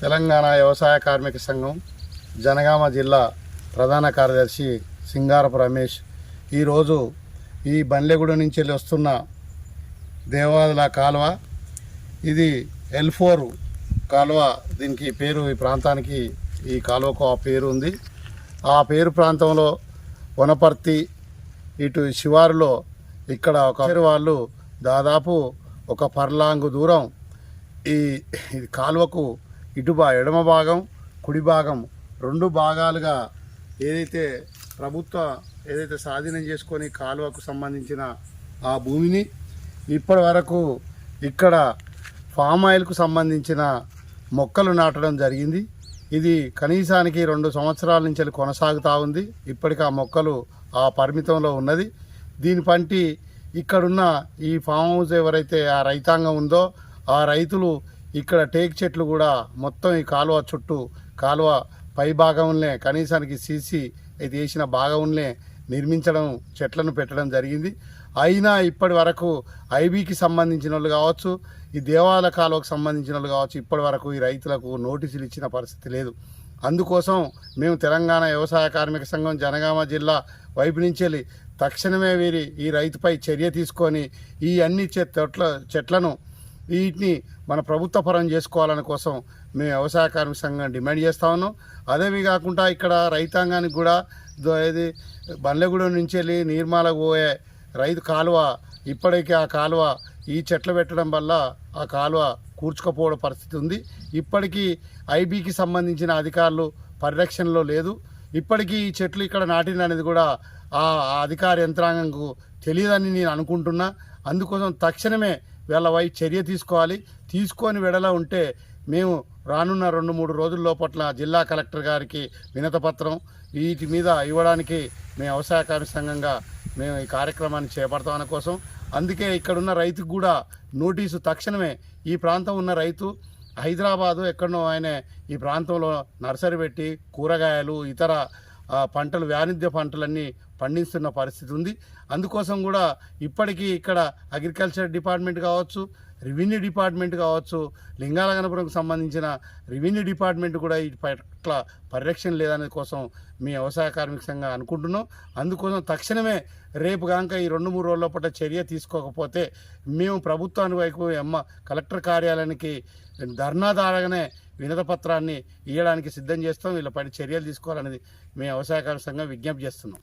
తెలంగాణ వ్యవసాయ కార్మిక సంఘం జనగామ జిల్లా ప్రధాన కార్యదర్శి సింగారపు రమేష్. ఈరోజు ఈ బండ్లెగూడ నుంచి వెళ్ళి వస్తున్న దేవాదుల కాలువ ఇది ఎల్ ఫోర్ కాలువ దీనికి పేరు ఈ ప్రాంతానికి ఈ కాలువకు ఆ పేరు ఉంది. ఆ పేరు ప్రాంతంలో వనపర్తి ఇటు శివారులో ఇక్కడ ఒక వాళ్ళు దాదాపు ఒక పర్లాంగు దూరం ఈ ఈ కాలువకు ఇటు బా ఎడమ భాగం కుడి భాగం రెండు భాగాలుగా ఏదైతే ప్రభుత్వ ఏదైతే స్వాధీనం చేసుకొని కాలువకు సంబంధించిన ఆ భూమిని ఇప్పటి వరకు ఇక్కడ ఫామ్ ఆయిల్కు సంబంధించిన మొక్కలు నాటడం జరిగింది. ఇది కనీసానికి రెండు సంవత్సరాల నుంచి కొనసాగుతూ ఉంది. ఇప్పటికి ఆ మొక్కలు ఆ పరిమితంలో ఉన్నది. దీని పంటి ఇక్కడున్న ఈ ఫామ్ హౌస్ ఎవరైతే ఆ రైతాంగం ఉందో ఆ రైతులు ఇక్కడ టేక్ చెట్లు కూడా మొత్తం ఈ కాలువ చుట్టూ కాలువ పై భాగంలోనే కనీసానికి సీసీ ఇది వేసిన భాగంలోనే నిర్మించడం చెట్లను పెట్టడం జరిగింది. అయినా ఇప్పటి వరకు ఐబీకి సంబంధించిన వాళ్ళు కావచ్చు ఈ దేవాలయ కాలువకు సంబంధించిన వాళ్ళు కావచ్చు ఇప్పటి వరకు ఈ రైతులకు నోటీసులు ఇచ్చిన పరిస్థితి లేదు. అందుకోసం మేము తెలంగాణ వ్యవసాయ కార్మిక సంఘం జనగామ జిల్లా వైపు నుంచి వెళ్ళి తక్షణమే వీరి ఈ రైతుపై చర్య తీసుకొని ఈ అన్ని చెట్ల చెట్లను వీటిని మన ప్రభుత్వ పరం చేసుకోవాలని కోసం మేము వ్యవసాయ కార్మిక సంఘం డిమాండ్ చేస్తా ఉన్నాం. అదేవి కాకుండా ఇక్కడ రైతాంగానికి కూడా ఇది బండ్లగూడెం నుంచి వెళ్ళి నీర్మాలకు పోయే రైతు కాలువ ఇప్పటికీ ఆ కాలువ ఈ చెట్లు పెట్టడం వల్ల ఆ కాలువ కూర్చుకుపోవడం పరిస్థితి ఉంది. ఇప్పటికీ ఐబీకి సంబంధించిన అధికారులు పరిరక్షణలో లేదు. ఇప్పటికీ ఈ చెట్లు ఇక్కడ నాటిన అనేది కూడా ఆ ఆ అధికార యంత్రాంగంకు తెలియదని నేను అనుకుంటున్నా. అందుకోసం తక్షణమే వీళ్ళపై చర్య తీసుకోవాలి. తీసుకొని వెడల ఉంటే మేము రానున్న రెండు మూడు రోజుల లోపట్ల జిల్లా కలెక్టర్ గారికి వినతపత్రం వీటి మీద ఇవ్వడానికి మేము వ్యవసాయ సంఘంగా మేము ఈ కార్యక్రమాన్ని చేపడతామని కోసం. అందుకే ఇక్కడున్న రైతుకు కూడా నోటీసు తక్షణమే ఈ ప్రాంతం ఉన్న రైతు హైదరాబాదు ఎక్కడనో ఆయన ఈ ప్రాంతంలో నర్సరీ పెట్టి కూరగాయలు ఇతర పంటలు వాణిజ్య పంటలన్నీ పండిస్తున్న పరిస్థితి ఉంది. అందుకోసం కూడా ఇప్పటికీ ఇక్కడ అగ్రికల్చర్ డిపార్ట్మెంట్ కావచ్చు రెవెన్యూ డిపార్ట్మెంట్ కావచ్చు లింగాలగనపురంకు సంబంధించిన రెవెన్యూ డిపార్ట్మెంట్ కూడా ఈ పట్ల పరిరక్షణ లేదనే కోసం మీ వ్యవసాయ కార్మిక సంఘం అనుకుంటున్నాం. అందుకోసం తక్షణమే రేపు కనుక ఈ రెండు మూడు రోజుల పట్ల చర్య తీసుకోకపోతే మేము ప్రభుత్వానికి వైపు ఎమ్మ కలెక్టర్ కార్యాలయానికి ధర్నా దారగానే వినత పత్రాన్ని ఇవ్వడానికి సిద్ధం చేస్తాం. వీళ్ళపై చర్యలు తీసుకోవాలనేది మేము వ్యవసాయ కార్మిక సంఘం విజ్ఞప్తి చేస్తున్నాం.